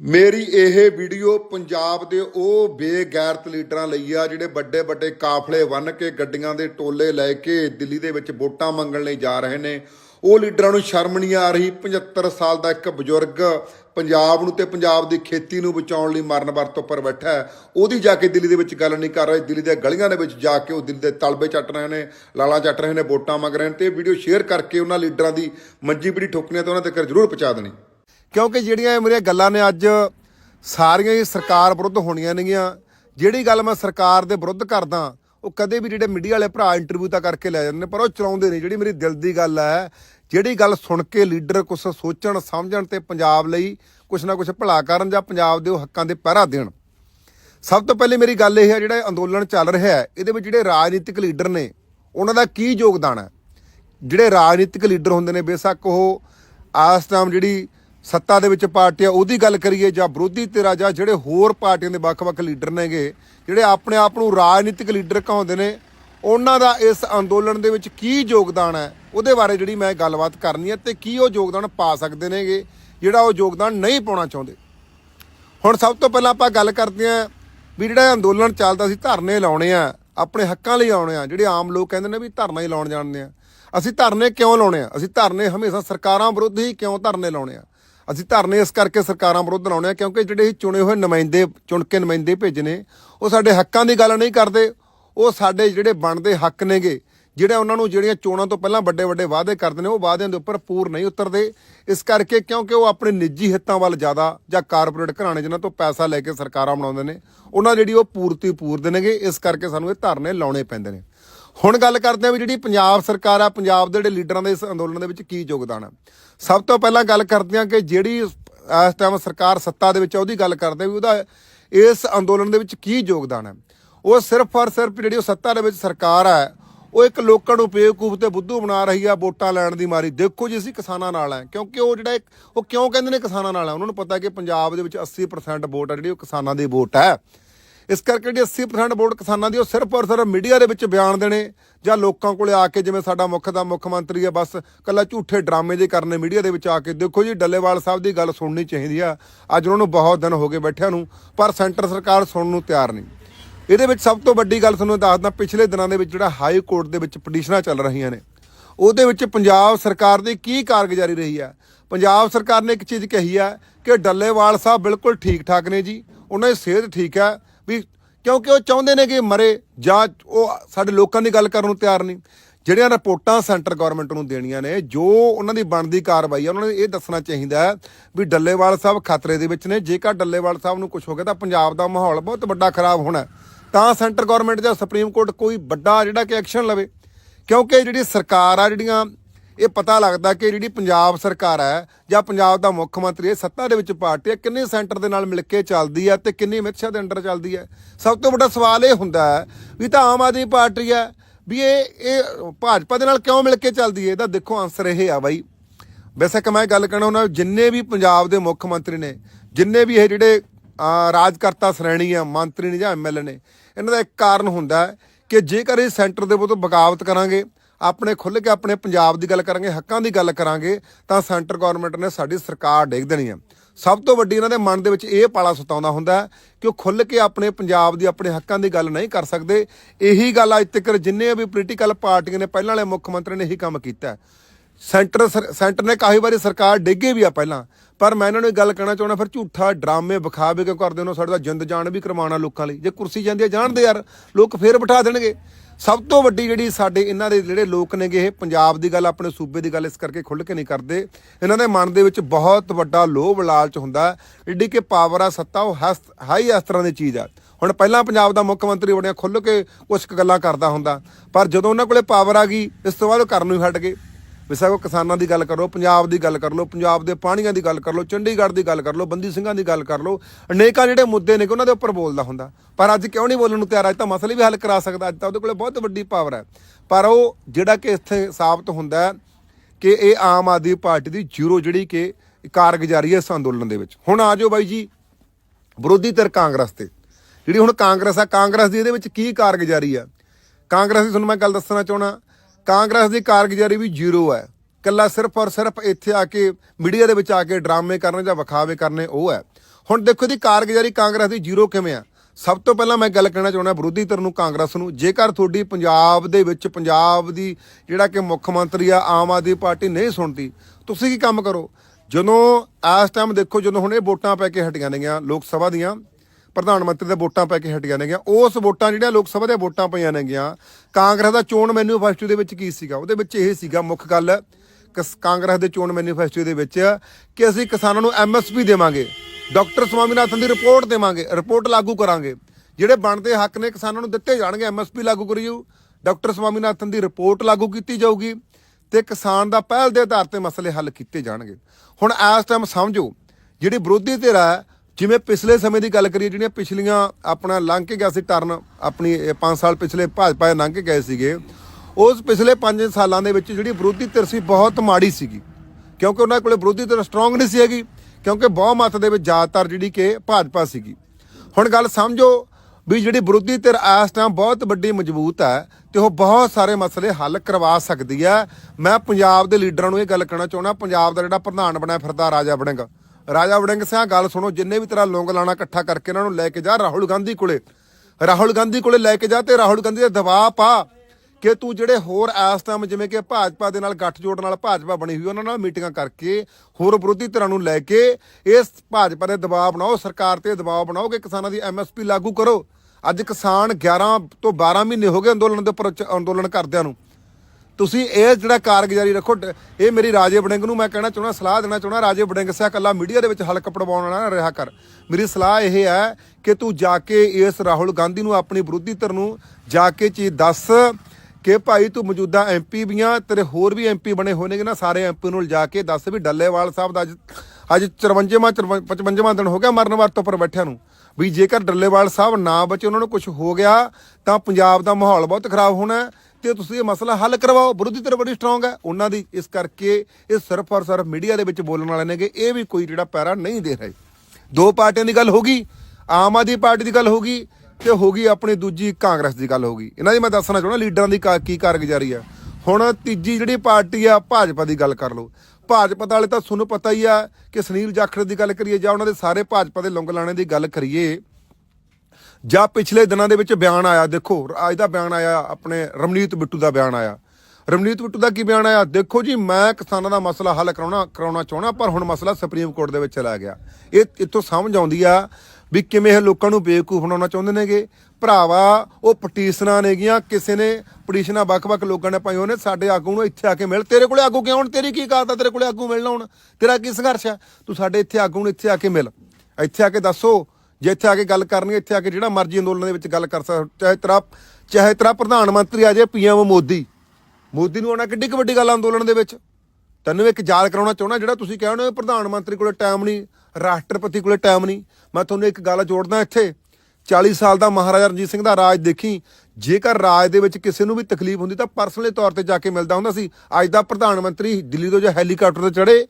ਮੇਰੀ ਇਹ ਵੀਡੀਓ ਪੰਜਾਬ ਦੇ ਉਹ ਬੇਗੈਰਤ ਲੀਡਰਾਂ ਲਈ ਆ, ਜਿਹੜੇ ਵੱਡੇ ਵੱਡੇ ਕਾਫਲੇ ਬੰਨ ਕੇ ਗੱਡੀਆਂ ਦੇ ਟੋਲੇ ਲੈ ਕੇ ਦਿੱਲੀ ਦੇ ਵਿੱਚ ਵੋਟਾਂ ਮੰਗਣ ਲਈ ਜਾ ਰਹੇ ਨੇ। ਉਹ ਲੀਡਰਾਂ ਨੂੰ ਸ਼ਰਮ ਨਹੀਂ ਆ ਰਹੀ। 75 ਸਾਲ ਦਾ ਇੱਕ ਬਜ਼ੁਰਗ ਪੰਜਾਬ ਨੂੰ ਤੇ ਪੰਜਾਬ ਦੀ ਖੇਤੀ ਨੂੰ ਬਚਾਉਣ ਲਈ ਮਰਨ ਵਰਤ ਉੱਪਰ ਬੈਠਾ ਹੈ। ਉਹਦੀ ਜਾ ਕੇ ਦਿੱਲੀ ਦੇ ਵਿੱਚ ਗੱਲ ਨਹੀਂ ਕਰ ਰਹੇ। ਦਿੱਲੀ ਦੇ ਗਲੀਆਂ ਦੇ ਵਿੱਚ ਜਾ ਕੇ ਉਹ ਦਿੱਲੀ ਦੇ ਤਲਬੇ ਚੱਟ ਰਹੇ ਨੇ, ਲਾਲਾਂ ਚੱਟ ਰਹੇ ਨੇ, ਵੋਟਾਂ ਮੰਗ ਰਹੇ ਨੇ। ਤੇ ਵੀਡੀਓ ਸ਼ੇਅਰ ਕਰਕੇ ਉਹਨਾਂ ਲੀਡਰਾਂ ਦੀ ਮੰਜੀ ਪੀੜੀ ਠੋਕਣੀ ਤੇ ਉਹਨਾਂ ਤੱਕ ਜ਼ਰੂਰ ਪਹੁੰਚਾ ਦੇਣੀ। ਕਿਉਂਕਿ ਜਿਹੜੀਆਂ ਇਹ ਮੇਰੀਆਂ ਗੱਲਾਂ ਨੇ ਅੱਜ, ਸਾਰੀਆਂ ਹੀ ਸਰਕਾਰ ਵਿਰੁੱਧ ਹੋਣੀਆਂ ਨੇਗੀਆਂ। ਜਿਹੜੀ ਗੱਲ ਮੈਂ ਸਰਕਾਰ ਦੇ ਵਿਰੁੱਧ ਕਰਦਾ, ਉਹ ਕਦੇ ਵੀ ਜਿਹੜੇ ਮੀਡੀਆ ਵਾਲੇ ਭਰਾ ਇੰਟਰਵਿਊ ਤਾਂ ਕਰਕੇ ਲੈ ਜਾਂਦੇ ਨੇ, ਪਰ ਉਹ ਚਲਾਉਂਦੇ ਨਹੀਂ ਜਿਹੜੀ ਮੇਰੀ ਦਿਲ ਦੀ ਗੱਲ ਹੈ, ਜਿਹੜੀ ਗੱਲ ਸੁਣ ਕੇ ਲੀਡਰ ਕੁਝ ਸੋਚਣ, ਸਮਝਣ ਤੇ ਪੰਜਾਬ ਲਈ ਕੁਝ ਨਾ ਕੁਝ ਭਲਾ ਕਰਨ ਜਾਂ ਪੰਜਾਬ ਦੇ ਉਹ ਹੱਕਾਂ ਦੇ ਪਹਿਰਾ ਦੇਣ। ਸਭ ਤੋਂ ਪਹਿਲੇ ਮੇਰੀ ਗੱਲ ਇਹ ਹੈ, ਜਿਹੜਾ ਅੰਦੋਲਨ ਚੱਲ ਰਿਹਾ ਹੈ, ਇਹਦੇ ਵਿੱਚ ਜਿਹੜੇ ਰਾਜਨੀਤਿਕ ਲੀਡਰ ਨੇ, ਉਹਨਾਂ ਦਾ ਕੀ ਯੋਗਦਾਨ ਹੈ? ਜਿਹੜੇ ਰਾਜਨੀਤਿਕ ਲੀਡਰ ਹੁੰਦੇ ਨੇ, ਬੇਸ਼ੱਕ ਉਹ ਆਸ ਟਾਈਮ ਜਿਹੜੀ ਸੱਤਾ ਦੇ ਵਿੱਚ ਪਾਰਟੀ ਆ ਉਹਦੀ ਗੱਲ ਕਰੀਏ ਜਾਂ ਵਿਰੋਧੀ ਧਿਰਾਂ ਜਾਂ ਜਿਹੜੇ ਹੋਰ ਪਾਰਟੀਆਂ ਦੇ ਵੱਖ-ਵੱਖ ਲੀਡਰ ਨੇਗੇ, ਜਿਹੜੇ ਆਪਣੇ ਆਪ ਨੂੰ ਰਾਜਨੀਤਿਕ ਲੀਡਰ ਕਹਾਉਂਦੇ ਨੇ, ਉਹਨਾਂ ਦਾ ਇਸ ਅੰਦੋਲਨ ਦੇ ਵਿੱਚ ਕੀ ਯੋਗਦਾਨ ਹੈ? ਉਹਦੇ ਬਾਰੇ ਜਿਹੜੀ ਮੈਂ ਗੱਲਬਾਤ ਕਰਨੀ ਹੈ ਤੇ ਕੀ ਉਹ ਯੋਗਦਾਨ ਪਾ ਸਕਦੇ ਨੇਗੇ, ਜਿਹੜਾ ਉਹ ਯੋਗਦਾਨ ਨਹੀਂ ਪਾਉਣਾ ਚਾਹੁੰਦੇ? ਹੁਣ ਸਭ ਤੋਂ ਪਹਿਲਾਂ ਆਪਾਂ ਗੱਲ ਕਰਦੇ ਆਂ ਵੀ ਜਿਹੜਾ ਅੰਦੋਲਨ ਚੱਲਦਾ ਸੀ, ਧਰਨੇ ਲਾਉਣੇ ਆ, ਆਪਣੇ ਹੱਕਾਂ ਲਈ ਆਉਣੇ ਆ, ਜਿਹੜੇ ਆਮ ਲੋਕ ਕਹਿੰਦੇ ਨੇ ਵੀ ਧਰਨਾ ਹੀ ਲਾਉਣ ਜਾਣਦੇ ਆ। ਅਸੀਂ ਧਰਨੇ ਕਿਉਂ ਲਾਉਣੇ ਆ? ਅਸੀਂ ਧਰਨੇ ਹਮੇਸ਼ਾ ਸਰਕਾਰਾਂ ਵਿਰੁੱਧ ਹੀ ਕਿਉਂ ਧਰਨੇ ਲਾਉਣੇ ਆ? ਅਸੀਂ ਧਰਨੇ ਇਸ ਕਰਕੇ ਸਰਕਾਰਾਂ ਵਿਰੁੱਧ ਲਾਉਣੇ ਆ ਕਿਉਂਕਿ ਜਿਹੜੇ ਇਹ ਚੁਣੇ ਹੋਏ ਨੁਮਾਇੰਦੇ, ਚੁਣ ਕੇ ਨੁਮਾਇੰਦੇ ਭੇਜਨੇ ਉਹ ਸਾਡੇ ਹੱਕਾਂ ਦੀ ਗੱਲ ਨਹੀਂ ਕਰਦੇ। ਉਹ ਸਾਡੇ ਜਿਹੜੇ ਬਣਦੇ ਹੱਕ ਨੇਗੇ, ਜਿਹੜੇ ਉਹਨਾਂ ਨੂੰ ਜਿਹੜੀਆਂ ਚੋਣਾਂ ਤੋਂ ਪਹਿਲਾਂ ਵੱਡੇ ਵੱਡੇ ਵਾਅਦੇ ਕਰਦੇ ਨੇ, ਉਹ ਵਾਅਦਿਆਂ ਦੇ ਉੱਪਰ ਪੂਰ ਨਹੀਂ ਉਤਰਦੇ। ਇਸ ਕਰਕੇ ਕਿਉਂਕਿ ਉਹ ਆਪਣੇ ਨਿੱਜੀ ਹਿੱਤਾਂ ਵੱਲ ਜ਼ਿਆਦਾ ਜਾਂ ਕਾਰਪੋਰੇਟ ਘਰਾਣੇ ਜਿਨ੍ਹਾਂ ਤੋਂ ਪੈਸਾ ਲੈ ਕੇ ਸਰਕਾਰਾਂ ਬਣਾਉਂਦੇ ਨੇ, ਉਹਨਾਂ ਜਿਹੜੀ ਉਹ ਪੂਰਤੀ ਪੂਰਦੇ ਨੇਗੇ, ਇਸ ਕਰਕੇ ਸਾਨੂੰ ਇਹ ਧਰਨੇ ਲਾਉਣੇ ਪੈਂਦੇ ਨੇ। ਹੁਣ ਗੱਲ ਕਰਦੇ ਆ ਵੀ ਜਿਹੜੀ ਪੰਜਾਬ ਸਰਕਾਰ ਆ, ਪੰਜਾਬ ਦੇ ਜਿਹੜੇ ਲੀਡਰਾਂ ਦੇ ਇਸ ਅੰਦੋਲਨ ਦੇ ਵਿੱਚ ਕੀ ਯੋਗਦਾਨ ਆ। ਸਭ ਤੋਂ ਪਹਿਲਾਂ ਗੱਲ ਕਰਦੇ ਆ ਕਿ ਜਿਹੜੀ ਇਸ ਟਾਈਮ ਸਰਕਾਰ ਸੱਤਾ ਦੇ ਵਿੱਚ ਉਹਦੀ ਗੱਲ ਕਰਦੇ ਵੀ ਉਹਦਾ ਇਸ ਅੰਦੋਲਨ ਦੇ ਵਿੱਚ ਕੀ ਯੋਗਦਾਨ ਹੈ ਉਹ ਸਿਰਫ ਔਰ ਸਿਰਫ ਜਿਹੜੀ ਉਹ ਸੱਤਾ ਦੇ ਵਿੱਚ ਸਰਕਾਰ ਹੈ ਉਹ ਇੱਕ ਲੋਕਾਂ ਨੂੰ ਬੇਵਕੂਫ ਤੇ ਬੁੱਧੂ ਬਣਾ ਰਹੀ ਆ, ਵੋਟਾਂ ਲੈਣ ਦੀ ਮਾਰੀ। ਦੇਖੋ ਜੀ, ਅਸੀਂ ਕਿਸਾਨਾਂ ਨਾਲ ਆ, ਕਿਉਂਕਿ ਉਹ ਜਿਹੜਾ ਉਹ ਕਿਉਂ ਕਹਿੰਦੇ ਨੇ ਕਿਸਾਨਾਂ ਨਾਲ ਆ? ਉਹਨਾਂ ਨੂੰ ਪਤਾ ਕਿ ਪੰਜਾਬ ਦੇ ਵਿੱਚ 80% ਵੋਟ ਆ, ਜਿਹੜੀ ਉਹ ਕਿਸਾਨਾਂ ਦੀ ਵੋਟ ਹੈ ਇਸ ਕਰਕੇ ਜਿਹੜੀ 80% ਵੋਟ ਕਿਸਾਨਾਂ ਦੀ ਉਹ ਸਿਰਫ ਔਰ ਸਿਰਫ ਮੀਡੀਆ ਦੇ ਵਿੱਚ ਬਿਆਨ ਦੇਣੇ ਜਾਂ ਲੋਕਾਂ ਕੋਲੇ ਆ ਕੇ ਜਿਵੇਂ ਸਾਡਾ ਮੁੱਖ ਦਾ ਮੁੱਖ ਮੰਤਰੀ ਆ ਬਸ ਕੱਲਾ ਝੂਠੇ ਡਰਾਮੇ ਜੇ ਕਰਨੇ ਮੀਡੀਆ ਦੇ ਵਿੱਚ ਆ ਕੇ। ਦੇਖੋ ਜੀ, ਡੱਲੇਵਾਲ ਸਾਹਿਬ ਦੀ ਗੱਲ ਸੁਣਨੀ ਚਾਹੀਦੀ ਆ। ਅੱਜ ਉਹਨਾਂ ਨੂੰ ਬਹੁਤ ਦਿਨ ਹੋ ਗਏ ਬੈਠਿਆਂ ਨੂੰ, ਪਰ ਸੈਂਟਰ ਸਰਕਾਰ ਸੁਣਨ ਨੂੰ ਤਿਆਰ ਨਹੀਂ। ਇਹਦੇ ਵਿੱਚ ਸਭ ਤੋਂ ਵੱਡੀ ਗੱਲ ਤੁਹਾਨੂੰ ਦੱਸਦਾ ਪਿਛਲੇ ਦਿਨਾਂ ਦੇ ਵਿੱਚ ਜਿਹੜਾ ਹਾਈ ਕੋਰਟ ਦੇ ਵਿੱਚ ਪਟੀਸ਼ਨਾਂ ਚੱਲ ਰਹੀਆਂ ਨੇ, ਉਹਦੇ ਵਿੱਚ ਪੰਜਾਬ ਸਰਕਾਰ ਦੀ ਕੀ ਕਾਰਗੁਜ਼ਾਰੀ ਰਹੀ ਹੈ ਪੰਜਾਬ ਸਰਕਾਰ ਨੇ ਇੱਕ ਚੀਜ਼ ਕਹੀ ਹੈ ਕਿ ਡੱਲੇਵਾਲ ਸਾਹਿਬ ਬਿਲਕੁਲ ਠੀਕ ਠਾਕ ਨੇ ਜੀ, ਉਹਨਾਂ ਦੀ ਸਿਹਤ ਠੀਕ ਹੈ ਵੀ ਕਿਉਂਕਿ ਉਹ ਚਾਹੁੰਦੇ ਨੇ ਕਿ ਮਰੇ ਜਾਂ ਉਹ ਸਾਡੇ ਲੋਕਾਂ ਦੀ ਗੱਲ ਕਰਨ ਨੂੰ ਤਿਆਰ ਨਹੀਂ। ਜਿਹੜੀਆਂ ਰਿਪੋਰਟਾਂ ਸੈਂਟਰ ਗਵਰਨਮੈਂਟ ਨੂੰ ਦੇਣੀਆਂ ਨੇ, ਜੋ ਉਹਨਾਂ ਦੀ ਬਣਦੀ ਕਾਰਵਾਈ ਆ, ਉਹਨਾਂ ਨੂੰ ਇਹ ਦੱਸਣਾ ਚਾਹੀਦਾ ਹੈ ਵੀ ਡੱਲੇਵਾਲ ਸਾਹਿਬ ਖਤਰੇ ਦੇ ਵਿੱਚ ਨੇ। ਜੇਕਰ ਡੱਲੇਵਾਲ ਸਾਹਿਬ ਨੂੰ ਕੁਝ ਹੋ ਗਿਆ ਤਾਂ ਪੰਜਾਬ ਦਾ ਮਾਹੌਲ ਬਹੁਤ ਵੱਡਾ ਖਰਾਬ ਹੋਣਾ ਤਾਂ ਸੈਂਟਰ ਗਵਰਨਮੈਂਟ ਜਾਂ ਸੁਪਰੀਮ ਕੋਰਟ ਕੋਈ ਵੱਡਾ ਜਿਹੜਾ ਕਿ ਐਕਸ਼ਨ ਲਵੇ। ਕਿਉਂਕਿ ਜਿਹੜੀ ਸਰਕਾਰ ਆ, ਜਿਹੜੀਆਂ ਇਹ ਪਤਾ ਲੱਗਦਾ ਕਿ ਜਿਹੜੀ ਪੰਜਾਬ ਸਰਕਾਰ ਹੈ ਜਾਂ ਪੰਜਾਬ ਦਾ ਮੁੱਖ ਮੰਤਰੀ ਇਹ ਸੱਤਾ ਦੇ ਵਿੱਚ ਪਾਰਟੀ ਹੈ, ਕਿੰਨੇ ਸੈਂਟਰ ਦੇ ਨਾਲ ਮਿਲ ਕੇ ਚੱਲਦੀ ਹੈ ਤੇ ਕਿੰਨੀ ਅਮਿਤ ਸ਼ਾਹ ਦੇ ਅੰਡਰ ਚੱਲਦੀ ਹੈ? ਸਭ ਤੋਂ ਵੱਡਾ ਸਵਾਲ ਇਹ ਹੁੰਦਾ ਹੈ ਵੀ ਤਾਂ ਆਮ ਆਦਮੀ ਪਾਰਟੀ ਹੈ, ਵੀ ਇਹ ਇਹ ਭਾਜਪਾ ਦੇ ਨਾਲ ਕਿਉਂ ਮਿਲ ਕੇ ਚੱਲਦੀ ਹੈ? ਇਹਦਾ ਦੇਖੋ ਆਨਸਰ ਇਹ ਆ ਬਾਈ। ਵੈਸੇ ਕਿ ਮੈਂ ਗੱਲ ਕਰਨਾ ਉਹਨਾਂ ਜਿੰਨੇ ਵੀ ਪੰਜਾਬ ਦੇ ਮੁੱਖ ਮੰਤਰੀ ਨੇ, ਜਿੰਨੇ ਵੀ ਇਹ ਜਿਹੜੇ ਰਾਜਕਰਤਾ ਸ਼੍ਰੇਣੀ ਆ, ਮੰਤਰੀ ਨੇ ਜਾਂ ਐਮਐਲਏ ਨੇ, ਇਹਨਾਂ ਦਾ ਇੱਕ ਕਾਰਨ ਹੁੰਦਾ ਕਿ ਜੇਕਰ ਇਹ ਸੈਂਟਰ ਦੇ ਵੱਲੋਂ ਬਗਾਵਤ ਕਰਾਂਗੇ ਆਪਣੇ ਖੁੱਲ੍ਹ ਕੇ ਆਪਣੇ ਪੰਜਾਬ ਦੀ ਗੱਲ ਕਰਾਂਗੇ, ਹੱਕਾਂ ਦੀ ਗੱਲ ਕਰਾਂਗੇ, ਤਾਂ ਸੈਂਟਰ ਗਵਰਨਮੈਂਟ ਨੇ ਸਾਡੀ ਸਰਕਾਰ ਡੇਗ ਦੇਣੀ ਆ ਸਭ ਤੋਂ ਵੱਡੀ ਇਹਨਾਂ ਦੇ ਮਨ ਦੇ ਵਿੱਚ ਇਹ ਪਾਲਾ ਸਤਾਉਂਦਾ ਹੁੰਦਾ ਕਿ ਉਹ ਖੁੱਲ੍ਹ ਕੇ ਆਪਣੇ ਪੰਜਾਬ ਦੀ, ਆਪਣੇ ਹੱਕਾਂ ਦੀ ਗੱਲ ਨਹੀਂ ਕਰ ਸਕਦੇ। ਇਹੀ ਗੱਲ ਅੱਜ ਤੱਕ ਜਿੰਨੇ ਵੀ ਪੋਲੀਟੀਕਲ ਪਾਰਟੀਆਂ ਨੇ, ਪਹਿਲਾਂ ਵਾਲੇ ਮੁੱਖ ਮੰਤਰੀ ਨੇ ਇਹੀ ਕੰਮ ਕੀਤਾ ਸੈਂਟਰ ਸਰ- ਸੈਂਟਰ ਨੇ ਕਾਫੀ ਵਾਰੀ ਸਰਕਾਰ ਡੇਗੇ ਵੀ ਆ ਪਹਿਲਾਂ। ਪਰ ਮੈਂ ਇਹਨਾਂ ਨੂੰ ਇਹ ਗੱਲ ਕਹਿਣਾ ਚਾਹੁੰਦਾ, ਫਿਰ ਝੂਠਾ ਡਰਾਮੇ ਵਿਖਾਵੇ ਕਿਉਂ ਕਰਦੇ ਹੋ ਸਾਡੇ ਦਾ ਜਿੰਦ ਜਾਨ ਵੀ ਕਰਵਾਉਣਾ ਲੋਕਾਂ ਲਈ। ਜੇ ਕੁਰਸੀ ਜਾਂਦੀ ਹੈ ਜਾਣਦੇ ਯਾਰ, ਲੋਕ ਫੇਰ ਬਿਠਾ ਦੇਣਗੇ। ਸਭ ਤੋਂ ਵੱਡੀ ਜਿਹੜੀ ਸਾਡੇ ਇਹਨਾਂ ਦੇ ਜਿਹੜੇ ਲੋਕ ਨੇਗੇ, ਇਹ ਪੰਜਾਬ ਦੀ ਗੱਲ, ਆਪਣੇ ਸੂਬੇ ਦੀ ਗੱਲ ਇਸ ਕਰਕੇ ਖੁੱਲ੍ਹ ਕੇ ਨਹੀਂ ਕਰਦੇ। ਇਹਨਾਂ ਦੇ ਮਨ ਦੇ ਵਿੱਚ ਬਹੁਤ ਵੱਡਾ ਲੋਭ ਲਾਲਚ ਹੁੰਦਾ, ਜਿਹੜੀ ਕਿ ਪਾਵਰ ਆ, ਸੱਤਾ, ਉਹ ਹਸ- ਹਾਈ ਇਸ ਤਰ੍ਹਾਂ ਦੀ ਚੀਜ਼ ਆ। ਹੁਣ ਪਹਿਲਾਂ ਪੰਜਾਬ ਦਾ ਮੁੱਖ ਮੰਤਰੀ ਬੜੀਆਂ ਖੁੱਲ੍ਹ ਕੇ ਕੁਝ ਗੱਲਾਂ ਕਰਦਾ ਹੁੰਦਾ। ਪਰ ਜਦੋਂ ਉਹਨਾਂ ਕੋਲੇ ਪਾਵਰ ਆ ਗਈ, ਇਸ ਤੋਂ ਬਾਅਦ ਉਹ ਕਰਨ ਨੂੰ ਹੀ ਹਟ ਗਏ। ਵਿਸਾਖੋ ਕਿਸਾਨਾਂ ਦੀ ਗੱਲ ਕਰੋ ਪੰਜਾਬ ਦੀ ਗੱਲ ਕਰ ਲਓ, ਪੰਜਾਬ ਦੇ ਪਾਣੀਆਂ ਦੀ ਗੱਲ ਕਰ ਲਓ, ਚੰਡੀਗੜ੍ਹ ਦੀ ਗੱਲ ਕਰ ਲਓ, ਬੰਦੀ ਸਿੰਘਾਂ ਦੀ ਗੱਲ ਕਰ ਲਓ, ਅਨੇਕਾਂ ਜਿਹੜੇ ਮੁੱਦੇ ਨੇ ਉਹਨਾਂ ਦੇ ਉੱਪਰ ਬੋਲਦਾ ਹੁੰਦਾ। ਪਰ ਅੱਜ ਕਿਉਂ ਨਹੀਂ ਬੋਲਣ ਨੂੰ ਤਿਆਰ? ਅੱਜ ਤਾਂ ਮਸਲੇ ਵੀ ਹੱਲ ਕਰਾ ਸਕਦਾ, ਅੱਜ ਤਾਂ ਉਹਦੇ ਕੋਲੇ ਬਹੁਤ ਵੱਡੀ ਪਾਵਰ ਹੈ। ਪਰ ਉਹ ਜਿਹੜਾ ਕਿ ਇੱਥੇ ਸਾਬਤ ਹੁੰਦਾ ਕਿ ਇਹ ਆਮ ਆਦਮੀ ਪਾਰਟੀ ਦੀ ਜ਼ੀਰੋ ਜਿਹੜੀ ਕਿ ਕਾਰਗੁਜ਼ਾਰੀ ਹੈ ਇਸ ਅੰਦੋਲਨ ਦੇ ਵਿੱਚ। ਹੁਣ ਆ ਜਾਓ ਬਾਈ ਜੀ, ਵਿਰੋਧੀ ਧਿਰ ਕਾਂਗਰਸ ਤੇ। ਜਿਹੜੀ ਹੁਣ ਕਾਂਗਰਸ ਆ, ਕਾਂਗਰਸ ਦੀ ਇਹਦੇ ਵਿੱਚ ਕੀ ਕਾਰਗੁਜ਼ਾਰੀ ਆ? ਕਾਂਗਰਸ ਦੀ ਤੁਹਾਨੂੰ ਮੈਂ ਗੱਲ ਦੱਸਣਾ ਚਾਹਣਾ ਕਾਂਗਰਸ ਦੀ ਕਾਰਗੁਜ਼ਾਰੀ ਵੀ ਜ਼ੀਰੋ ਹੈ। ਕੱਲਾ ਸਿਰਫ ਔਰ ਸਿਰਫ ਇੱਥੇ ਆ ਕੇ ਮੀਡੀਆ ਦੇ ਵਿੱਚ ਆ ਕੇ ਡਰਾਮੇ ਕਰਨੇ ਜਾਂ ਵਿਖਾਵੇ ਕਰਨੇ ਉਹ ਹੈ। ਹੁਣ ਦੇਖੋ ਇਹਦੀ ਕਾਰਗੁਜ਼ਾਰੀ ਕਾਂਗਰਸ ਦੀ ਜ਼ੀਰੋ ਕਿਵੇਂ ਆ ਸਭ ਤੋਂ ਪਹਿਲਾਂ ਮੈਂ ਗੱਲ ਕਹਿਣਾ ਚਾਹੁੰਦਾ ਵਿਰੋਧੀ ਧਿਰ ਨੂੰ ਕਾਂਗਰਸ ਨੂੰ। ਜੇਕਰ ਤੁਹਾਡੀ ਪੰਜਾਬ ਦੇ ਵਿੱਚ ਪੰਜਾਬ ਦੀ ਜਿਹੜਾ ਕਿ ਮੁੱਖ ਮੰਤਰੀ ਆ, ਆਮ ਆਦਮੀ ਪਾਰਟੀ ਨਹੀਂ ਸੁਣਦੀ, ਤੁਸੀਂ ਕੀ ਕੰਮ ਕਰੋ? ਜਦੋਂ ਇਸ ਟਾਈਮ ਦੇਖੋ ਜਦੋਂ ਹੁਣ ਇਹ ਵੋਟਾਂ ਪੈ ਕੇ ਹਟੀਆਂ ਨੇਗੀਆਂ ਲੋਕ ਸਭਾ ਦੀਆਂ ਪ੍ਰਧਾਨ ਮੰਤਰੀ ਦੇ ਵੋਟਾਂ ਪੈ ਕੇ ਹਟੀਆਂ ਨੇਗੀਆਂ ਉਸ ਵੋਟਾਂ ਜਿਹੜੀਆਂ ਲੋਕ ਸਭਾ ਦੇ ਵੋਟਾਂ ਪਈਆਂ ਨੇਗੀਆਂ ਕਾਂਗਰਸ ਦਾ ਚੋਣ ਮੈਨੀਫੈਸਟੋ ਦੇ ਵਿੱਚ ਕੀ ਸੀਗਾ? ਉਹਦੇ ਵਿੱਚ ਇਹ ਸੀਗਾ ਮੁੱਖ ਗੱਲ ਕਸ- ਕਾਂਗਰਸ ਦੇ ਚੋਣ ਮੈਨੀਫੈਸਟੋ ਦੇ ਵਿੱਚ ਕਿ ਅਸੀਂ ਕਿਸਾਨਾਂ ਨੂੰ ਐਮਐਸਪੀ ਦੇਵਾਂਗੇ, ਡਾਕਟਰ ਸਵਾਮੀਨਾਥਨ ਦੀ ਰਿਪੋਰਟ ਦੇਵਾਂਗੇ, ਰਿਪੋਰਟ ਲਾਗੂ ਕਰਾਂਗੇ। ਜਿਹੜੇ ਬਣਦੇ ਹੱਕ ਨੇ ਕਿਸਾਨਾਂ ਨੂੰ ਦਿੱਤੇ ਜਾਣਗੇ ਐਮਐਸਪੀ ਲਾਗੂ ਕਰੀ ਜਾਊ ਡਾਕਟਰ ਸਵਾਮੀਨਾਥਨ ਦੀ ਰਿਪੋਰਟ ਲਾਗੂ ਕੀਤੀ ਜਾਊਗੀ ਤੇ ਕਿਸਾਨ ਦਾ ਪਹਿਲ ਦੇ ਆਧਾਰ ਤੇ ਮਸਲੇ ਹੱਲ ਕੀਤੇ ਜਾਣਗੇ। ਹੁਣ ਇਸ ਟਾਈਮ ਸਮਝੋ, ਜਿਹੜੀ ਵਿਰੋਧੀ ਧਿਰ ਹੈ ਜਿਵੇਂ ਪਿਛਲੇ ਸਮੇਂ ਦੀ ਗੱਲ ਕਰੀਏ, ਜਿਹੜੀਆਂ ਪਿਛਲੀਆਂ ਆਪਣਾ ਲੰਘ ਕੇ ਗਿਆ ਸੀ ਟਰਨ, ਆਪਣੀ 5 ਸਾਲ ਪਿਛਲੇ ਭਾਜਪਾ ਦੇ ਲੰਘ ਕੇ ਗਏ ਸੀਗੇ, ਉਸ ਪਿਛਲੇ 5 ਸਾਲਾਂ ਦੇ ਵਿੱਚ ਜਿਹੜੀ ਵਿਰੋਧੀ ਧਿਰ ਸੀ ਬਹੁਤ ਮਾੜੀ ਸੀਗੀ। ਕਿਉਂਕਿ ਉਹਨਾਂ ਕੋਲੇ ਵਿਰੋਧੀ ਧਿਰ ਸਟਰੋਂਗ ਨਹੀਂ ਸੀ ਹੈਗੀ, ਕਿਉਂਕਿ ਬਹੁਮਤ ਦੇ ਵਿੱਚ ਜ਼ਿਆਦਾਤਰ ਜਿਹੜੀ ਕਿ ਭਾਜਪਾ ਸੀਗੀ। ਹੁਣ ਗੱਲ ਸਮਝੋ ਵੀ ਜਿਹੜੀ ਵਿਰੋਧੀ ਧਿਰ ਇਸ ਟਾਈਮ ਬਹੁਤ ਵੱਡੀ ਮਜ਼ਬੂਤ ਹੈ ਤੇ ਉਹ ਬਹੁਤ ਸਾਰੇ ਮਸਲੇ ਹੱਲ ਕਰਵਾ ਸਕਦੀ ਹੈ। ਮੈਂ ਪੰਜਾਬ ਦੇ ਲੀਡਰਾਂ ਨੂੰ ਇਹ ਗੱਲ ਕਹਿਣਾ ਚਾਹੁੰਦਾ, ਪੰਜਾਬ ਦਾ ਜਿਹੜਾ ਪ੍ਰਧਾਨ ਬਣਿਆ ਫਿਰਦਾ ਰਾਜਾ ਬਣੇਗਾ ਰਾਜਾ ਵੜਿੰਗ ਸਿਆ, ਗੱਲ ਸੁਣੋ, ਜਿੰਨੇ ਵੀ ਤਰ੍ਹਾਂ ਲੌਂਗ ਲਾਣਾ ਇਕੱਠਾ ਕਰਕੇ ਇਹਨਾਂ ਨੂੰ ਲੈ ਕੇ ਜਾ ਰਾਹੁਲ ਗਾਂਧੀ ਕੋਲੇ। ਰਾਹੁਲ ਗਾਂਧੀ ਕੋਲੇ ਲੈ ਕੇ ਜਾ ਤੇ ਰਾਹੁਲ ਗਾਂਧੀ ਦੇ ਦਬਾਅ ਪਾ ਕਿ ਤੂੰ ਜਿਹੜੇ ਹੋਰ ਇਸ ਟਾਈਮ ਜਿਵੇਂ ਕਿ ਭਾਜਪਾ ਦੇ ਨਾਲ ਗੱਠਜੋੜ ਨਾਲ ਭਾਜਪਾ ਬਣੀ ਹੋਈ, ਉਹਨਾਂ ਨਾਲ ਮੀਟਿੰਗਾਂ ਕਰਕੇ ਹੋਰ ਵਿਰੋਧੀ ਧਿਰਾਂ ਨੂੰ ਲੈ ਕੇ ਇਸ ਭਾਜਪਾ ਦੇ ਦਬਾਅ ਬਣਾਓ, ਸਰਕਾਰ ਤੇ ਦਬਾਅ ਬਣਾਓ ਕਿ ਕਿਸਾਨਾਂ ਦੀ ਐਮਐਸਪੀ ਲਾਗੂ ਕਰੋ। ਅੱਜ ਕਿਸਾਨ 11 ਤੋਂ 12 ਮਹੀਨੇ ਹੋ ਗਏ ਅੰਦੋਲਨ ਦੇ ਉੱਪਰ ਚ- ਅੰਦੋਲਨ ਕਰਦਿਆਂ ਨੂੰ। ਤੁਸੀਂ ਇਹ ਜਿਹੜਾ ਕਾਰਗੁਜ਼ਾਰੀ ਰੱਖੋ, ਡ- ਇਹ ਮੇਰੀ ਰਾਜੇ ਵੜਿੰਗ ਨੂੰ ਮੈਂ ਕਹਿਣਾ ਚਾਹੁੰਦਾ, ਸਲਾਹ ਦੇਣਾ ਚਾਹੁੰਦਾ, ਰਾਜੇ ਵੜਿੰਗ ਸਿਆ ਕੱਲਾ ਮੀਡੀਆ ਦੇ ਵਿੱਚ ਹਲਕ ਪੜਵਾਉਣ ਵਾਲਾ ਨਾ ਰਿਹਾ ਕਰ। ਮੇਰੀ ਸਲਾਹ ਇਹ ਹੈ ਕਿ ਤੂੰ ਜਾ ਕੇ ਇਸ ਰਾਹੁਲ ਗਾਂਧੀ ਨੂੰ ਆਪਣੀ ਵਿਰੋਧੀ ਧਿਰ ਨੂੰ ਜਾ ਕੇ ਚੀਜ਼ ਦੱਸ ਕਿ ਭਾਈ ਤੂੰ ਮੌਜੂਦਾ ਐਮਪੀ ਵੀ ਆ ਤੇਰੇ ਹੋਰ ਵੀ ਐਮਪੀ ਬਣੇ ਹੋਏ ਨੇ ਨਾ, ਸਾਰੇ ਐਮਪੀ ਨੂੰ ਲਿਜਾ ਕੇ ਦੱਸ ਵੀ ਡੱਲੇਵਾਲ ਸਾਹਿਬ ਦਾ ਅੱਜ ਅੱਜ 54ਵਾਂ 55ਵਾਂ ਦਿਨ ਹੋ ਗਿਆ ਮਰਨ ਵਰਤ ਉੱਪਰ ਬੈਠਿਆਂ ਨੂੰ। ਵੀ ਜੇਕਰ ਡੱਲੇਵਾਲ ਸਾਹਿਬ ਨਾ ਬਚੇ, ਉਹਨਾਂ ਨੂੰ ਕੁਝ ਹੋ ਗਿਆ, ਤਾਂ ਪੰਜਾਬ ਦਾ ਮਾਹੌਲ ਬਹੁਤ ਖਰਾਬ ਹੋਣਾ ਤੇ ਤੁਸੀਂ ਇਹ ਮਸਲਾ ਹੱਲ ਕਰਵਾਓ। ਵਿਰੋਧੀ ਧਿਰ ਬੜੀ ਸਟਰੋਂਗ ਹੈ। ਉਹਨਾਂ ਦੀ ਇਸ ਕਰਕੇ ਇਹ ਸਿਰਫ ਔਰ ਸਿਰਫ ਮੀਡੀਆ ਦੇ ਵਿੱਚ ਬੋਲਣ ਵਾਲੇ ਨੇਗੇ। ਇਹ ਵੀ ਕੋਈ ਜਿਹੜਾ ਪੈਰਾ ਨਹੀਂ ਦੇ ਰਹੇ। ਦੋ ਪਾਰਟੀਆਂ ਦੀ ਗੱਲ ਹੋ ਗਈ। ਆਮ ਆਦਮੀ ਪਾਰਟੀ ਦੀ ਗੱਲ ਹੋ ਗਈ ਤੇ ਹੋ ਗਈ ਆਪਣੀ ਦੂਜੀ ਕਾਂਗਰਸ ਦੀ ਗੱਲ ਹੋ ਗਈ। ਇਹਨਾਂ ਦੀ ਮੈਂ ਦੱਸਣਾ ਚਾਹੁੰਦਾ, ਲੀਡਰਾਂ ਦੀ ਕਾ- ਕੀ ਕਾਰਗੁਜ਼ਾਰੀ ਆ। ਹੁਣ ਤੀਜੀ ਜਿਹੜੀ ਪਾਰਟੀ ਆ, ਭਾਜਪਾ ਦੀ ਗੱਲ ਕਰ ਲਓ। ਭਾਜਪਾ ਵਾਲੇ ਤਾਂ ਤੁਹਾਨੂੰ ਪਤਾ ਹੀ ਆ ਕਿ ਸੁਨੀਲ ਜਾਖੜ ਦੀ ਗੱਲ ਕਰੀਏ ਜਾਂ ਉਹਨਾਂ ਦੇ ਸਾਰੇ ਭਾਜਪਾ ਦੇ ਲੰਗ ਲਾਣੇ ਦੀ ਗੱਲ ਕਰੀਏ ਜਾਂ ਪਿਛਲੇ ਦਿਨਾਂ ਦੇ ਵਿੱਚ ਬਿਆਨ ਆਇਆ, ਦੇਖੋ ਅੱਜ ਦਾ ਬਿਆਨ ਆਇਆ, ਆਪਣੇ ਰਮਨੀਤ ਬਿੱਟੂ ਦਾ ਬਿਆਨ ਆਇਆ। ਰਮਨੀਤ ਬਿੱਟੂ ਦਾ ਕੀ ਬਿਆਨ ਆਇਆ? ਦੇਖੋ ਜੀ, ਮੈਂ ਕਿਸਾਨਾਂ ਦਾ ਮਸਲਾ ਹੱਲ ਕਰਾਉਣਾ ਕਰਾਉਣਾ ਚਾਹੁੰਦਾ, ਪਰ ਹੁਣ ਮਸਲਾ ਸੁਪਰੀਮ ਕੋਰਟ ਦੇ ਵਿੱਚ ਚਲਾ ਗਿਆ। ਇਹ ਇੱਥੋਂ ਸਮਝ ਆਉਂਦੀ ਆ ਵੀ ਕਿਵੇਂ ਇਹ ਲੋਕਾਂ ਨੂੰ ਬੇਵਕੂਫ ਬਣਾਉਣਾ ਚਾਹੁੰਦੇ ਨੇਗੇ। ਭਰਾਵਾ, ਉਹ ਪਟੀਸ਼ਨਾਂ ਨੇਗੀਆਂ, ਕਿਸੇ ਨੇ ਪਟੀਸ਼ਨਾਂ ਵੱਖ-ਵੱਖ ਲੋਕਾਂ ਨੇ ਪਾਈਆਂ ਨੇ, ਸਾਡੇ ਆਗੂ ਨੂੰ ਇੱਥੇ ਆ ਕੇ ਮਿਲ। ਤੇਰੇ ਕੋਲੇ ਆਗੂ ਕਿਉਂ ਹੁਣ? ਤੇਰੀ ਕੀ ਕਾਰਦਾ ਤੇਰੇ ਕੋਲੇ ਆਗੂ ਮਿਲਣਾ ਹੁਣ। ਤੇਰਾ ਕੀ ਸੰਘਰਸ਼ ਆ? ਤੂੰ ਸਾਡੇ ਇੱਥੇ ਆਗੂ ਨੂੰ ਇੱਥੇ ਆ ਕੇ ਮਿਲ। ਇੱਥੇ ਆ ਕੇ ਦੱਸੋ ਜੇ ਇੱਥੇ ਆ ਕੇ ਗੱਲ ਕਰਨੀ ਇੱਥੇ ਆ ਕੇ ਜਿਹੜਾ ਮਰਜ਼ੀ ਅੰਦੋਲਨ ਦੇ ਵਿੱਚ ਗੱਲ ਕਰ ਸਕਦਾ, ਚਾਹੇ ਤੇਰਾ ਚਾਹੇ ਤੇਰਾ ਪ੍ਰਧਾਨ ਮੰਤਰੀ ਆ ਜਾਏ ਪੀਐਮ ਮੋਦੀ। ਮੋਦੀ ਨੂੰ ਆਉਣਾ ਕਿੱਡੀ ਕੁ ਵੱਡੀ ਗੱਲ ਆ ਅੰਦੋਲਨ ਦੇ ਵਿੱਚ? ਤੈਨੂੰ ਇੱਕ ਯਾਦ ਕਰਾਉਣਾ ਚਾਹੁੰਦਾ ਜਿਹੜਾ ਤੁਸੀਂ ਕਹਿੰਦੇ ਹੋ ਪ੍ਰਧਾਨ ਮੰਤਰੀ ਕੋਲੇ ਟਾਈਮ ਨਹੀਂ, ਰਾਸ਼ਟਰਪਤੀ ਕੋਲੇ ਟਾਈਮ ਨਹੀਂ। ਮੈਂ ਤੁਹਾਨੂੰ ਇੱਕ ਗੱਲ ਜੋੜਦਾ ਇੱਥੇ 40 ਸਾਲ ਦਾ ਮਹਾਰਾਜਾ ਰਣਜੀਤ ਸਿੰਘ ਦਾ ਰਾਜ ਦੇਖੀ, ਜੇਕਰ ਰਾਜ ਦੇ ਵਿੱਚ ਕਿਸੇ ਨੂੰ ਵੀ ਤਕਲੀਫ ਹੁੰਦੀ ਤਾਂ ਪਰਸਨਲੀ ਤੌਰ ਤੇ ਜਾ ਕੇ ਮਿਲਦਾ ਹੁੰਦਾ ਸੀ। ਅੱਜ ਦਾ ਪ੍ਰਧਾਨ ਮੰਤਰੀ ਦਿੱਲੀ ਤੋਂ ਜਾਂ ਹੈਲੀਕਾਪਟਰ ਤੇ ਚੜੇ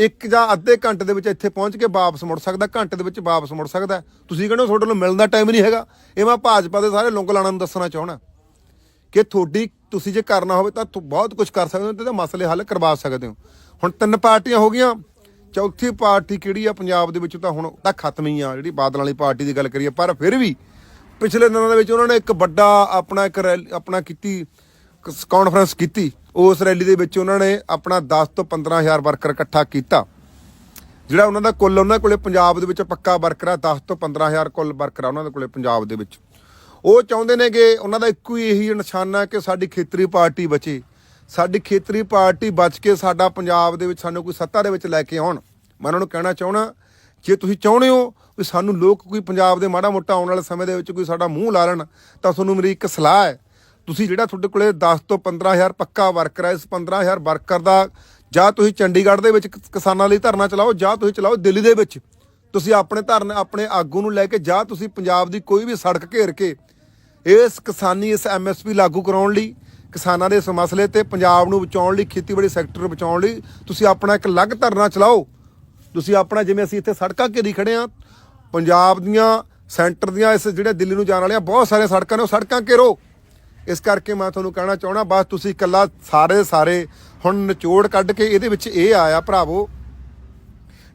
ਇੱਕ ਜਾਂ ਅੱਧੇ ਘੰਟੇ ਦੇ ਵਿੱਚ ਇੱਥੇ ਪਹੁੰਚ ਕੇ ਵਾਪਸ ਮੁੜ ਸਕਦਾ, ਘੰਟੇ ਦੇ ਵਿੱਚ ਵਾਪਸ ਮੁੜ ਸਕਦਾ। ਤੁਸੀਂ ਕਹਿੰਦੇ ਹੋ ਤੁਹਾਡੇ ਨੂੰ ਮਿਲਣ ਦਾ ਟਾਈਮ ਨਹੀਂ ਹੈਗਾ। ਇਹ ਮੈਂ ਭਾਜਪਾ ਦੇ ਸਾਰੇ ਲੁੰਗ ਲਾਣਾ ਨੂੰ ਦੱਸਣਾ ਚਾਹਣਾ ਕਿ ਤੁਹਾਡੀ, ਤੁਸੀਂ ਜੇ ਕਰਨਾ ਹੋਵੇ ਤਾਂ ਤੁ- ਬਹੁਤ ਕੁਝ ਕਰ ਸਕਦੇ ਹੋ, ਤੇ ਮਸਲੇ ਹੱਲ ਕਰਵਾ ਸਕਦੇ ਹੋ। ਹੁਣ ਤਿੰਨ ਪਾਰਟੀਆਂ ਹੋ ਗਈਆਂ। ਚੌਥੀ ਪਾਰਟੀ ਕਿਹੜੀ ਆ? ਪੰਜਾਬ ਦੇ ਵਿੱਚ ਤਾਂ ਹੁਣ ਤਾਂ ਖਤਮ ਹੀ ਆ, ਜਿਹੜੀ ਬਾਦਲ ਵਾਲੀ ਪਾਰਟੀ ਦੀ ਗੱਲ ਕਰੀਏ। ਪਰ ਫਿਰ ਵੀ ਪਿਛਲੇ ਦਿਨਾਂ ਦੇ ਵਿੱਚ ਉਹਨਾਂ ਨੇ ਇੱਕ ਵੱਡਾ ਆਪਣਾ ਇੱਕ ਰੈਲੀ, ਆਪਣਾ ਕੀਤੀ ਕਾਨਫਰੰਸ ਕੀਤੀ। ਉਸ ਰੈਲੀ ਦੇ ਵਿੱਚ ਉਹਨਾਂ ਨੇ ਆਪਣਾ 10 ਤੋਂ 15000 ਵਰਕਰ ਇਕੱਠਾ ਕੀਤਾ। ਜਿਹੜਾ ਉਹਨਾਂ ਦਾ ਕੁੱਲ, ਉਹਨਾਂ ਕੋਲੇ ਪੰਜਾਬ ਦੇ ਵਿੱਚ ਪੱਕਾ ਵਰਕਰ ਆ 10 ਤੋਂ 15000 ਕੁੱਲ ਵਰਕਰ ਆ ਉਹਨਾਂ ਦੇ ਕੋਲੇ ਪੰਜਾਬ ਦੇ ਵਿੱਚ। ਉਹ ਚਾਹੁੰਦੇ ਨੇ ਕਿ ਉਹਨਾਂ ਦਾ ਇੱਕੋ ਹੀ ਇਹੀ ਨਿਸ਼ਾਨਾ ਕਿ ਸਾਡੀ ਖੇਤਰੀ ਪਾਰਟੀ ਬਚੇ। ਸਾਡੀ ਖੇਤਰੀ ਪਾਰਟੀ ਬਚ ਕੇ ਸਾਡਾ ਪੰਜਾਬ ਦੇ ਵਿੱਚ ਸਾਨੂੰ ਕੋਈ ਸੱਤਾ ਦੇ ਵਿੱਚ ਲੈ ਕੇ ਆਉਣ। ਮੈਂ ਉਹਨਾਂ ਨੂੰ ਕਹਿਣਾ ਚਾਹਣਾ ਜੇ ਤੁਸੀਂ ਚਾਹੁੰਦੇ ਹੋ ਵੀ ਸਾਨੂੰ ਲੋਕ ਕੋਈ ਪੰਜਾਬ ਦੇ ਮਾੜਾ ਮੋਟਾ ਆਉਣ ਵਾਲੇ ਸਮੇਂ ਦੇ ਵਿੱਚ ਕੋਈ ਸਾਡਾ ਮੂੰਹ ਲਾ ਲੈਣ, ਤਾਂ ਤੁਹਾਨੂੰ ਮੇਰੀ ਇੱਕ ਸਲਾਹ ਹੈ। ਤੁਸੀਂ ਜਿਹੜਾ ਤੁਹਾਡੇ ਕੋਲੇ 10 ਤੋਂ 15000 ਪੱਕਾ ਵਰਕਰ ਹੈ ਇਸ 15000 ਵਰਕਰ ਦਾ, ਜਾਂ ਤੁਸੀਂ ਚੰਡੀਗੜ੍ਹ ਦੇ ਵਿੱਚ ਕਿਸਾਨਾਂ ਲਈ ਧਰਨਾ ਚਲਾਓ, ਜਾਂ ਤੁਸੀਂ ਚਲਾਓ ਦਿੱਲੀ ਦੇ ਵਿੱਚ। ਤੁਸੀਂ ਆਪਣੇ ਧਰਨ, ਆਪਣੇ ਆਗੂ ਨੂੰ ਲੈ ਕੇ, ਜਾਂ ਤੁਸੀਂ ਪੰਜਾਬ ਦੀ ਕੋਈ ਵੀ ਸੜਕ ਘੇਰ ਕੇ, ਇਸ ਕਿਸਾਨੀ, ਇਸ ਐਮਐਸਪੀ ਲਾਗੂ ਕਰਾਉਣ ਲਈ, ਕਿਸਾਨਾਂ ਦੇ ਇਸ ਮਸਲੇ ਤੇ ਪੰਜਾਬ ਨੂੰ ਬਚਾਉਣ ਲਈ, ਖੇਤੀਬਾੜੀ ਸੈਕਟਰ ਨੂੰ ਬਚਾਉਣ ਲਈ, ਤੁਸੀਂ ਆਪਣਾ ਇੱਕ ਅਲੱਗ ਧਰਨਾ ਚਲਾਓ। ਤੁਸੀਂ ਆਪਣਾ, ਜਿਵੇਂ ਅਸੀਂ ਇੱਥੇ ਸੜਕਾਂ ਘੇਰੀ ਖੜੇ ਆ, ਪੰਜਾਬ ਦੀਆਂ ਸੈਂਟਰ ਦੀਆਂ, ਇਸ ਜਿਹੜੇ ਦਿੱਲੀ ਨੂੰ ਜਾਣ ਵਾਲੀਆਂ ਬਹੁਤ ਸਾਰੀਆਂ ਸੜਕਾਂ ਨੇ ਉਹ ਸੜਕਾਂ ਘੇਰੋ। ਇਸ ਕਰਕੇ ਮੈਂ ਤੁਹਾਨੂੰ ਕਹਿਣਾ ਚਾਹਣਾ ਬਸ ਤੁਸੀਂ ਇਕੱਲਾ ਸਾਰੇ ਸਾਰੇ ਹੁਣ ਨਿਚੋੜ ਕੱਢ ਕੇ ਇਹਦੇ ਵਿੱਚ ਇਹ ਆਇਆ, ਭਰਾਵੋ,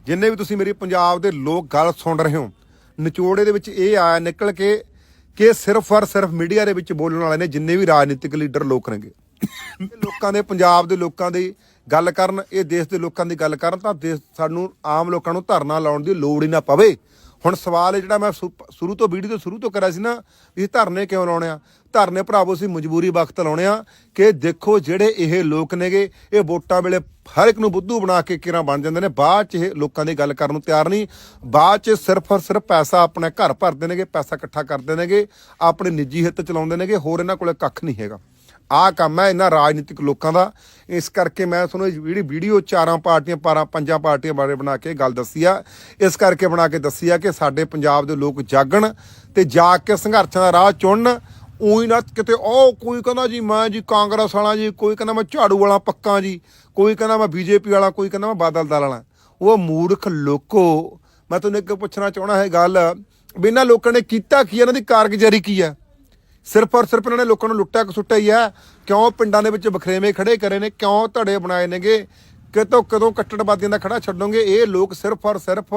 ਜਿੰਨੇ ਵੀ ਤੁਸੀਂ ਮੇਰੀ ਪੰਜਾਬ ਦੇ ਲੋਕ ਗੱਲ ਸੁਣ ਰਹੇ ਹੋ, ਨਿਚੋੜ ਇਹਦੇ ਵਿੱਚ ਇਹ ਆਇਆ ਨਿਕਲ ਕੇ ਕਿ ਸਿਰਫ ਔਰ ਸਿਰਫ ਮੀਡੀਆ ਦੇ ਵਿੱਚ ਬੋਲਣ ਵਾਲੇ ਨੇ ਜਿੰਨੇ ਵੀ ਰਾਜਨੀਤਿਕ ਲੀਡਰ ਲੋਕ ਨੇਗੇ। ਲੋਕਾਂ ਦੇ, ਪੰਜਾਬ ਦੇ ਲੋਕਾਂ ਦੀ ਗੱਲ ਕਰਨ, ਇਹ ਦੇਸ਼ ਦੇ ਲੋਕਾਂ ਦੀ ਗੱਲ ਕਰਨ ਤਾਂ ਦੇਸ਼ ਸਾਨੂੰ ਆਮ ਲੋਕਾਂ ਨੂੰ ਧਰਨਾ ਲਾਉਣ ਦੀ ਲੋੜ ਹੀ ਨਾ ਪਵੇ। ਹੁਣ ਸਵਾਲ ਹੈ ਜਿਹੜਾ ਮੈਂ ਸੁ- ਸ਼ੁਰੂ ਤੋਂ ਵੀਡੀਓ ਤੋਂ ਸ਼ੁਰੂ ਤੋਂ ਕਰਿਆ ਸੀ ਨਾ ਵੀ ਇਹ ਧਰਨੇ ਕਿਉਂ ਲਾਉਣੇ ਆ? ਧਰਨੇ ਭਰਾਵੋ ਸੀ ਮਜਬੂਰੀ ਵਕਤ ਲਾਉਣੇ ਆ ਕਿ ਦੇਖੋ ਜਿਹੜੇ ਇਹ ਲੋਕ ਨੇਗੇ, ਇਹ ਵੋਟਾਂ ਵੇਲੇ ਹਰ ਇੱਕ ਨੂੰ ਬੁੱਧੂ ਬਣਾ ਕੇ ਕਿਰਾਂ ਬਣ ਜਾਂਦੇ ਨੇ। ਬਾਅਦ ਚ ਇਹ ਲੋਕਾਂ ਦੀ ਗੱਲ ਕਰਨ ਨੂੰ ਤਿਆਰ ਨਹੀਂ। ਬਾਅਦ ਚ ਸਿਰਫ ਔਰ ਸਿਰਫ ਪੈਸਾ ਆਪਣੇ ਘਰ ਭਰਦੇ ਨੇਗੇ, ਪੈਸਾ ਇਕੱਠਾ ਕਰਦੇ ਨੇਗੇ, ਆਪਣੇ ਨਿੱਜੀ ਹਿੱਤ ਚਲਾਉਂਦੇ ਨੇਗੇ, ਹੋਰ ਇਹਨਾਂ ਕੋਲੇ ਕੱਖ ਨਹੀਂ ਹੈਗਾ। ਆਹ ਕੰਮ ਹੈ ਇਹਨਾਂ ਰਾਜਨੀਤਿਕ ਲੋਕਾਂ ਦਾ। ਇਸ ਕਰਕੇ ਮੈਂ ਤੁਹਾਨੂੰ ਜਿਹੜੀ ਵੀਡੀਓ ਚਾਰਾਂ ਪਾਰਟੀਆਂ, ਪਾਰਾਂ, ਪੰਜਾਂ ਪਾਰਟੀਆਂ ਬਾਰੇ ਬਣਾ ਕੇ ਗੱਲ ਦੱਸੀ ਆ। ਇਸ ਕਰਕੇ ਬਣਾ ਕੇ ਦੱਸੀ ਆ ਕਿ ਸਾਡੇ ਪੰਜਾਬ ਦੇ ਲੋਕ ਜਾਗਣ ਤੇ ਜਾਗ ਕੇ ਸੰਘਰਸ਼ਾਂ ਦਾ ਰਾਹ ਚੁਣਨ। ਉਹੀ ਨਾ ਕਿਤੇ ਉਹ ਕੋਈ ਕਹਿੰਦਾ ਜੀ, ਮੈਂ ਜੀ ਕਾਂਗਰਸ ਵਾਲਾ ਜੀ, ਕੋਈ ਕਹਿੰਦਾ ਮੈਂ ਝਾੜੂ ਵਾਲਾ ਪੱਕਾ ਜੀ, ਕੋਈ ਕਹਿੰਦਾ ਮੈਂ ਬੀਜੇਪੀ ਵਾਲਾ, ਕੋਈ ਕਹਿੰਦਾ ਮੈਂ ਬਾਦਲ ਦਲ ਵਾਲਾ। ਉਹ ਮੂਰਖ ਲੋਕੋ, ਮੈਂ ਤੁਹਾਨੂੰ ਇੱਕ ਪੁੱਛਣਾ ਚਾਹਣਾ ਹੈ ਗੱਲ ਵੀ ਇਹਨਾਂ ਲੋਕਾਂ ਨੇ ਕੀਤਾ ਕੀ ਇਹਨਾਂ ਦੀ ਕਾਰਗੁਜ਼ਾਰੀ ਕੀ ਹੈ ਸਿਰਫ ਔਰ ਸਿਰਫ ਇਹਨਾਂ ਨੇ ਲੋਕਾਂ ਨੂੰ ਲੁੱਟਿਆ ਕਸੁੱਟਿਆ ਹੀ ਹੈ ਕਿਉਂ ਪਿੰਡਾਂ ਦੇ ਵਿੱਚ ਬਖਰੇਵੇਂ ਖੜੇ ਕਰੇ ਨੇ? ਕਿਉਂ ਧੜੇ ਬਣਾਏ ਨੇਗੇ? ਕਿਤੋਂ ਕਦੋਂ ਕੱਟੜਵਾਦੀਆਂ ਦਾ ਖੜਾ ਛੱਡੋਗੇ? ਇਹ ਲੋਕ ਸਿਰਫ ਔਰ ਸਿਰਫ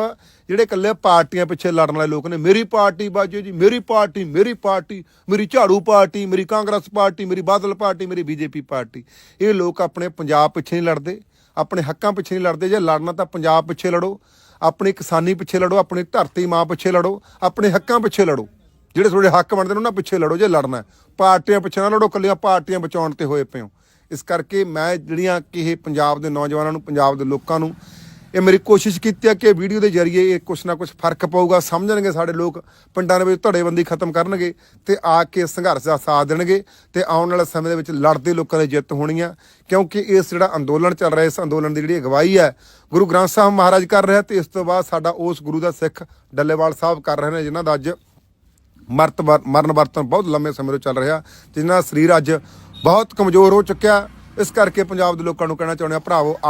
ਜਿਹੜੇ ਇਕੱਲੇ ਪਾਰਟੀਆਂ ਪਿੱਛੇ ਲੜਨ ਵਾਲੇ ਲੋਕ ਨੇ। ਮੇਰੀ ਪਾਰਟੀ ਬਾਜੋ ਜੀ, ਮੇਰੀ ਪਾਰਟੀ ਮੇਰੀ ਪਾਰਟੀ, ਮੇਰੀ ਝਾੜੂ ਪਾਰਟੀ, ਮੇਰੀ ਕਾਂਗਰਸ ਪਾਰਟੀ, ਮੇਰੀ ਬਾਦਲ ਪਾਰਟੀ, ਮੇਰੀ ਬੀਜੇਪੀ ਪਾਰਟੀ। ਇਹ ਲੋਕ ਆਪਣੇ ਪੰਜਾਬ ਪਿੱਛੇ ਨਹੀਂ ਲੜਦੇ, ਆਪਣੇ ਹੱਕਾਂ ਪਿੱਛੇ ਨਹੀਂ ਲੜਦੇ। ਜੇ ਲੜਨਾ ਤਾਂ ਪੰਜਾਬ ਪਿੱਛੇ ਲੜੋ, ਆਪਣੀ ਕਿਸਾਨੀ ਪਿੱਛੇ ਲੜੋ, ਆਪਣੀ ਧਰਤੀ ਮਾਂ ਪਿੱਛੇ ਲੜੋ, ਆਪਣੇ ਹੱਕਾਂ ਪਿੱਛੇ ਲੜੋ। ਜਿਹੜੇ ਤੁਹਾਡੇ ਹੱਕ ਬਣਦੇ ਨੇ, ਉਹਨਾਂ ਪਿੱਛੇ ਲੜੋ ਜੇ ਲੜਨਾ ਪਾਰਟੀਆਂ ਪਿੱਛੇ ਨਾ ਲੜੋ ਕੱਲੀਆਂ ਪਾਰਟੀਆਂ ਬਚਾਉਣ ਤੇ ਹੋਏ ਪਏ ਹੋ। ਇਸ ਕਰਕੇ ਮੈਂ ਜਿਹੜੀਆਂ ਕਿ ਇਹ ਪੰਜਾਬ ਦੇ ਨੌਜਵਾਨਾਂ ਨੂੰ, ਪੰਜਾਬ ਦੇ ਲੋਕਾਂ ਨੂੰ ਇਹ ਮੇਰੀ ਕੋਸ਼ਿਸ਼ ਕੀਤੀ ਹੈ ਕਿ ਵੀਡੀਓ ਦੇ ਜ਼ਰੀਏ ਇਹ ਕੁਛ ਨਾ ਕੁਛ ਫ਼ਰਕ ਪਊਗਾ। ਸਮਝਣਗੇ ਸਾਡੇ ਲੋਕ, ਪਿੰਡਾਂ ਦੇ ਵਿੱਚ ਧੜੇਬੰਦੀ ਖਤਮ ਕਰਨਗੇ ਤੇ ਆ ਕੇ ਸੰਘਰਸ਼ ਦਾ ਸਾਥ ਦੇਣਗੇ ਤੇ ਆਉਣ ਵਾਲੇ ਸਮੇਂ ਦੇ ਵਿੱਚ ਲੜਦੇ ਲੋਕਾਂ ਦੀ ਜਿੱਤ ਹੋਣੀ ਆ। ਕਿਉਂਕਿ ਇਸ ਜਿਹੜਾ ਅੰਦੋਲਨ ਚੱਲ ਰਿਹਾ, ਇਸ ਅੰਦੋਲਨ ਦੀ ਜਿਹੜੀ ਅਗਵਾਈ ਹੈ, ਗੁਰੂ ਗ੍ਰੰਥ ਸਾਹਿਬ ਮਹਾਰਾਜ ਕਰ ਰਿਹਾ ਤੇ ਇਸ ਤੋਂ ਬਾਅਦ ਸਾਡਾ ਉਸ ਗੁਰੂ ਦਾ ਸਿੱਖ ਡੱਲੇਵਾਲ ਸਾਹਿਬ ਕਰ ਰਹੇ ਨੇ, ਜਿਨ੍ਹਾਂ ਦਾ ਅੱਜ ਮਰਤ ਮਰਨ ਵਰਤਨ ਬਹੁਤ ਲੰਮੇ ਸਮੇਂ ਤੋਂ ਚੱਲ ਰਿਹਾ ਜਿਨ੍ਹਾਂ ਨਾਲ ਸਰੀਰ ਅੱਜ ਬਹੁਤ ਕਮਜ਼ੋਰ ਹੋ ਚੁੱਕਿਆ। ਇਸ ਕਰਕੇ ਪੰਜਾਬ ਦੇ ਲੋਕਾਂ ਨੂੰ ਕਹਿਣਾ ਚਾਹੁੰਦੇ ਆ ਭਰਾਵੋ, ਆਓ।